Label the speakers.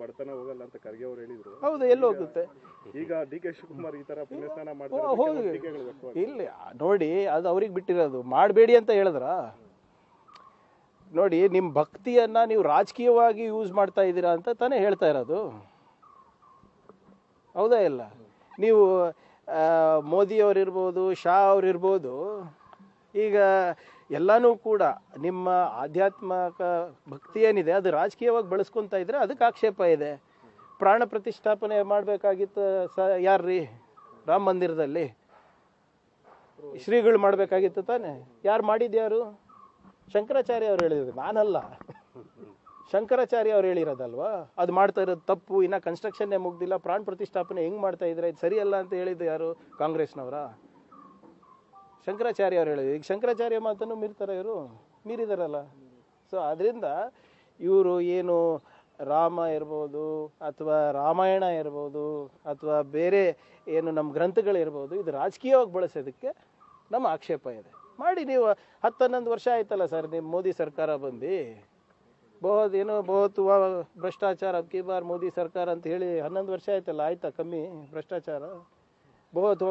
Speaker 1: ಬಡತನ ಹೋಗಲ್ಲ ಅಂತ ಖರ್ಗೆ ಅವರು ಹೇಳಿದ್ರು.
Speaker 2: ಹೌದು ಎಲ್ಲಿ ಹೋಗುತ್ತೆ?
Speaker 1: ಈಗ ಡಿ ಕೆ ಶಿವಕುಮಾರ್ ಈ ತರ ಪುಣ್ಯಸ್ನಾನ ಮಾಡ್ತಾರೆ.
Speaker 2: ಇಲ್ಲಿ ನೋಡಿ ಅದು ಅವ್ರಿಗೆ ಬಿಟ್ಟಿರೋದು. ಮಾಡಬೇಡಿ ಅಂತ ಹೇಳಿದ್ರ? ನೋಡಿ ನಿಮ್ಮ ಭಕ್ತಿಯನ್ನ ನೀವು ರಾಜಕೀಯವಾಗಿ ಯೂಸ್ ಮಾಡ್ತಾ ಇದ್ದೀರಾ ಅಂತ ತಾನೇ ಹೇಳ್ತಾ ಇರೋದು. ಹೌದಾ ಇಲ್ಲ? ನೀವು ಮೋದಿ ಮೋದಿ ಅವರಿರ್ಬೋದು ಶಾ ಅವರಿರ್ಬೋದು ಈಗ ಎಲ್ಲನೂ ಕೂಡ ನಿಮ್ಮ ಆಧ್ಯಾತ್ಮಿಕ ಭಕ್ತಿ ಏನಿದೆ, ಅದು ರಾಜಕೀಯವಾಗಿ ಬಳಸ್ಕೊಂತ ಇದ್ರೆ ಅದಕ್ಕೆ ಆಕ್ಷೇಪ ಇದೆ. ಪ್ರಾಣ ಪ್ರತಿಷ್ಠಾಪನೆ ಮಾಡಬೇಕಾಗಿತ್ತು ಸ, ಯಾರ್ರೀ? ರಾಮ ಮಂದಿರದಲ್ಲಿ. ಶ್ರೀಗಳು ಮಾಡಬೇಕಾಗಿತ್ತು ತಾನೆ. ಯಾರು ಮಾಡಿದ್ಯಾರು ಶಂಕರಾಚಾರ್ಯ ಅವ್ರು ಹೇಳಿದ್ರು. ನಾನಲ್ಲ. ಶಂಕರಾಚಾರ್ಯ ಅವ್ರು ಹೇಳಿರೋದಲ್ವಾ? ಅದು ಮಾಡ್ತಾ ಇರೋದು ತಪ್ಪು. ಇನ್ನ ಕನ್ಸ್ಟ್ರಕ್ಷನ್ನೇ ಮುಗ್ದಿಲ್ಲ. ಪ್ರಾಣ ಪ್ರತಿಷ್ಠಾಪನೆ ಹೆಂಗ್ ಮಾಡ್ತಾ ಇದ್ರೆ? ಇದು ಸರಿಯಲ್ಲ ಅಂತ ಹೇಳಿದ್ದು ಯಾರು? ಕಾಂಗ್ರೆಸ್ನವರ? ಶಂಕರಾಚಾರ್ಯ ಅವ್ರು ಹೇಳಿದ್ರು. ಈಗ ಶಂಕರಾಚಾರ್ಯ ಮಾತನ್ನು ಮೀರ್ತಾರೆ ಇವರು. ಮೀರಿದಾರಲ್ಲ. ಸೊ ಅದರಿಂದ ಇವರು ಏನು ರಾಮ ಇರ್ಬೋದು ಅಥವಾ ರಾಮಾಯಣ ಇರ್ಬೋದು ಅಥವಾ ಬೇರೆ ಏನು ನಮ್ಮ ಗ್ರಂಥಗಳಿರ್ಬೋದು ಇದು ರಾಜಕೀಯವಾಗಿ ಬಳಸೋದಕ್ಕೆ ನಮ್ಮ ಆಕ್ಷೇಪ ಇದೆ. ಮಾಡಿ ನೀವು ಹತ್ತು ಹನ್ನೊಂದು ವರ್ಷ ಆಯ್ತಲ್ಲ ಸರ್ ನಿಮ್ಮ ಮೋದಿ ಸರ್ಕಾರ ಬಂದು. ಬಹುತ್ ಏನೋ ಬಹುತ್ ಭ್ರಷ್ಟಾಚಾರ ಅಬ್ಕಿ ಬಾರ್ ಮೋದಿ ಸರ್ಕಾರ ಅಂತ ಹೇಳಿ ಹನ್ನೊಂದು ವರ್ಷ ಆಯ್ತಲ್ಲ, ಆಯ್ತಾ ಕಮ್ಮಿ ಭ್ರಷ್ಟಾಚಾರ? ಬಹುತ್